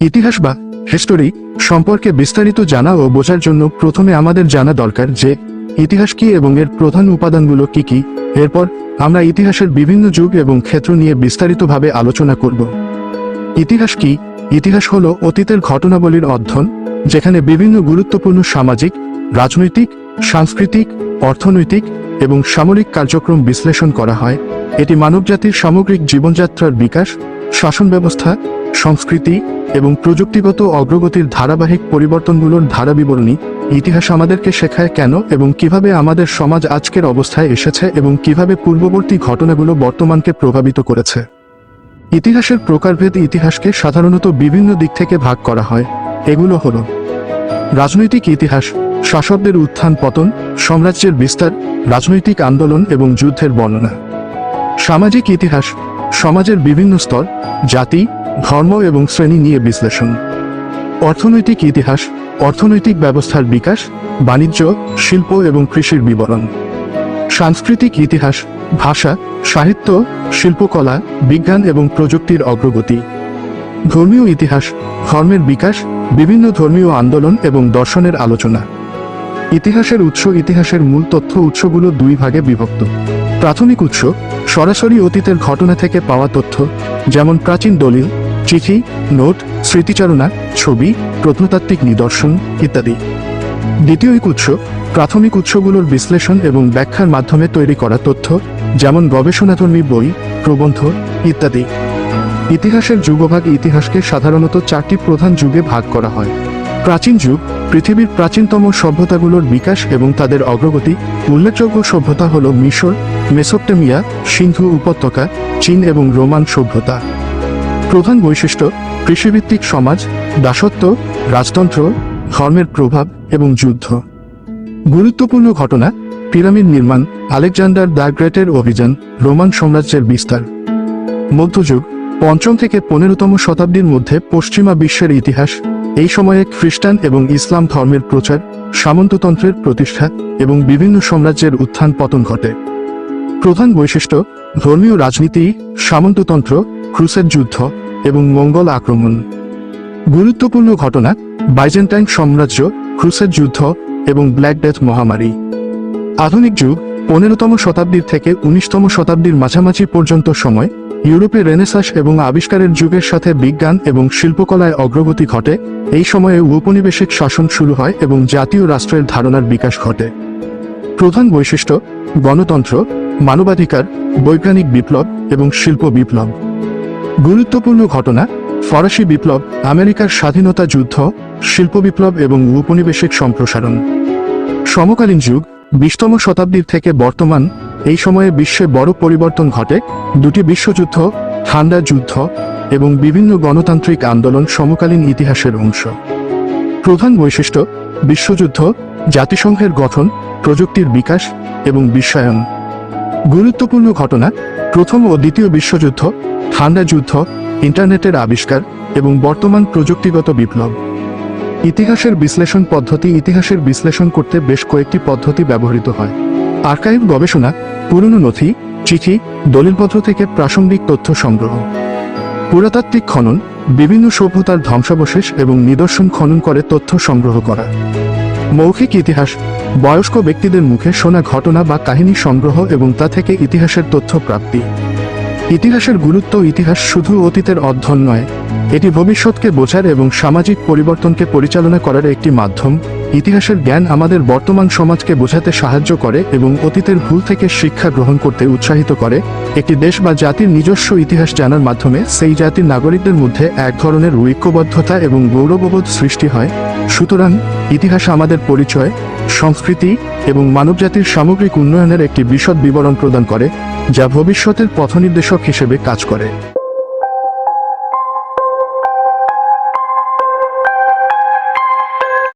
ইতিহাস বা হিস্টোরি সম্পর্কে বিস্তারিত জানা ও বোঝার জন্য প্রথমে আমাদের জানা দরকার যে, ইতিহাস কি এবং এর প্রধান উপাদানগুলো কি কি। এরপর আমরা ইতিহাসের বিভিন্ন যুগ এবং ক্ষেত্র নিয়ে বিস্তারিতভাবে আলোচনা করব। ইতিহাস কি? ইতিহাস হলো অতীতের ঘটনাবলীর অধ্যয়ন, যেখানে বিভিন্ন গুরুত্বপূর্ণ সামাজিক, রাজনৈতিক, সাংস্কৃতিক, অর্থনৈতিক এবং সামরিক কার্যক্রম বিশ্লেষণ করা হয়। এটি মানবজাতির সামগ্রিক জীবনযাত্রার বিকাশ, শাসন ব্যবস্থা সংস্কৃতি এবং প্রযুক্তিগত অগ্রগতির ধারাবাহিক পরিবর্তনগুলোর ধারা বিবরণী ইতিহাস আমাদেরকে শেখায় কেন এবং কীভাবে আমাদের সমাজ আজকের অবস্থায় এসেছে এবং কীভাবে পূর্ববর্তী ঘটনাগুলো বর্তমানকে প্রভাবিত করেছে। ইতিহাসের প্রকারভেদ ইতিহাসকে সাধারণত বিভিন্ন দিক থেকে ভাগ করা হয়। এগুলো হল রাজনৈতিক ইতিহাস, শাসকদের উত্থান পতন, সাম্রাজ্যের বিস্তার, রাজনৈতিক আন্দোলন এবং যুদ্ধের বর্ণনা। সামাজিক ইতিহাস, সমাজের বিভিন্ন স্তর, জাতি ধর্ম এবং শ্রেণি নিয়ে বিশ্লেষণ। অর্থনৈতিক ইতিহাস, অর্থনৈতিক ব্যবস্থার বিকাশ, বাণিজ্য, শিল্প এবং কৃষির বিবরণ। সাংস্কৃতিক ইতিহাস, ভাষা, সাহিত্য, শিল্পকলা, বিজ্ঞান এবং প্রযুক্তির অগ্রগতি। ধর্মীয় ইতিহাস, ধর্মের বিকাশ, বিভিন্ন ধর্মীয় আন্দোলন এবং দর্শনের আলোচনা। ইতিহাসের উৎস ইতিহাসের মূল তথ্য উৎসগুলো দুই ভাগে বিভক্ত। প্রাথমিক উৎস, সরাসরি অতীতের ঘটনা থেকে পাওয়া তথ্য, যেমন প্রাচীন দলিল চিঠি, নোট, স্মৃতিচারণা, ছবি, প্রত্নতাত্ত্বিক নিদর্শন ইত্যাদি। দ্বিতীয় উৎস, প্রাথমিক উৎসগুলোর বিশ্লেষণ এবং ব্যাখ্যার মাধ্যমে তৈরি করা তথ্য, যেমন গবেষণাধর্মী বই, প্রবন্ধ ইত্যাদি। ইতিহাসের যুগভাগ ইতিহাসকে সাধারণত চারটি প্রধান যুগে ভাগ করা হয়। প্রাচীন যুগ, পৃথিবীর প্রাচীনতম সভ্যতাগুলোর বিকাশ এবং তাদের অগ্রগতি, উল্লেখযোগ্য সভ্যতা হল মিশর, মেসোপটেমিয়া, সিন্ধু উপত্যকা, চীন এবং রোমান সভ্যতা। প্রধান বৈশিষ্ট্য কৃষিভিত্তিক সমাজ, দাসত্ব, রাজতন্ত্র, ধর্মের প্রভাব এবং যুদ্ধ। গুরুত্বপূর্ণ ঘটনা, পিরামিড নির্মাণ, আলেকজান্ডার দ্য গ্রেটের অভিযান, রোমান সাম্রাজ্যের বিস্তার। মধ্যযুগ, পঞ্চম থেকে পনেরোতম শতাব্দীর মধ্যে পশ্চিমা বিশ্বের ইতিহাস, এই সময়ে খ্রিস্টান এবং ইসলাম ধর্মের প্রচার, সামন্ততন্ত্রের প্রতিষ্ঠা এবং বিভিন্ন সাম্রাজ্যের উত্থান পতন ঘটে। প্রধান বৈশিষ্ট্য, ধর্মীয় রাজনীতি, সামন্ততন্ত্র ক্রুসের যুদ্ধ এবং মঙ্গল আক্রমণ। গুরুত্বপূর্ণ ঘটনা, বাইজেন্টাইন সাম্রাজ্য, ক্রুসের যুদ্ধ এবং ব্ল্যাক ডেথ মহামারী। আধুনিক যুগ, পনেরোতম শতাব্দীর থেকে উনিশতম শতাব্দীর মাঝামাঝি পর্যন্ত সময়, ইউরোপে রেনেসাস এবং আবিষ্কারের যুগের সাথে বিজ্ঞান এবং শিল্পকলায় অগ্রগতি ঘটে, এই সময়ে ঔপনিবেশিক শাসন শুরু হয় এবং জাতীয় রাষ্ট্রের ধারণার বিকাশ ঘটে। প্রধান বৈশিষ্ট্য, গণতন্ত্র, মানবাধিকার, বৈজ্ঞানিক বিপ্লব এবং শিল্প বিপ্লব। গুরুত্বপূর্ণ ঘটনা, ফরাসি বিপ্লব, আমেরিকার স্বাধীনতা যুদ্ধ, শিল্প বিপ্লব এবং ঔপনিবেশিক সম্প্রসারণ। সমকালীন যুগ, বিশতম শতাব্দীর থেকে বর্তমান, এই সময়ে বিশ্বে বড় পরিবর্তন ঘটে। দুটি বিশ্বযুদ্ধ, ঠান্ডা যুদ্ধ এবং বিভিন্ন গণতান্ত্রিক আন্দোলন সমকালীন ইতিহাসের অংশ। প্রধান বৈশিষ্ট্য, বিশ্বযুদ্ধ, জাতিসংঘের গঠন, প্রযুক্তির বিকাশ এবং বিশ্বায়ন। গুরুত্বপূর্ণ ঘটনা প্রথম ও দ্বিতীয় বিশ্বযুদ্ধ, ঠান্ডা যুদ্ধ, ইন্টারনেটের আবিষ্কার এবং বর্তমান প্রযুক্তিগত বিপ্লব। ইতিহাসের বিশ্লেষণ পদ্ধতি ইতিহাসের বিশ্লেষণ করতে বেশ কয়েকটি পদ্ধতি ব্যবহৃত হয়। আর্কাইভ গবেষণা, পুরনো নথি, চিঠি, দলিলপত্র থেকে প্রাসঙ্গিক তথ্য সংগ্রহ। পুরাতাত্ত্বিক খনন, বিভিন্ন সভ্যতার ধ্বংসাবশেষ এবং নিদর্শন খনন করে তথ্য সংগ্রহ করা। মৌখিক ইতিহাস, বয়স্ক ব্যক্তিদের মুখে শোনা ঘটনা বা কাহিনী সংগ্রহ এবং তা থেকে ইতিহাসের তথ্য প্রাপ্তি। ইতিহাসের গুরুত্ব ইতিহাস শুধু অতীতের অধ্যয়ন নয়, এটি ভবিষ্যৎকে বোঝার এবং সামাজিক পরিবর্তনকে পরিচালনা করার একটি মাধ্যম। ইতিহাসের জ্ঞান আমাদের বর্তমান সমাজকে বোঝাতে সাহায্য করে এবং অতীতের ভুল থেকে শিক্ষা গ্রহণ করতে উৎসাহিত করে। একটি দেশ বা জাতির নিজস্ব ইতিহাস জানার মাধ্যমে সেই জাতির নাগরিকদের মধ্যে এক ধরনের ঐক্যবদ্ধতা এবং গৌরববোধ সৃষ্টি হয়। সুতরাং, ইতিহাস আমাদের পরিচয়, সংস্কৃতি এবং মানবজাতির সামগ্রিক উন্নয়নের একটি বিশদ বিবরণ প্রদান করে, যা ভবিষ্যতের পথনির্দেশক হিসেবে কাজ করে।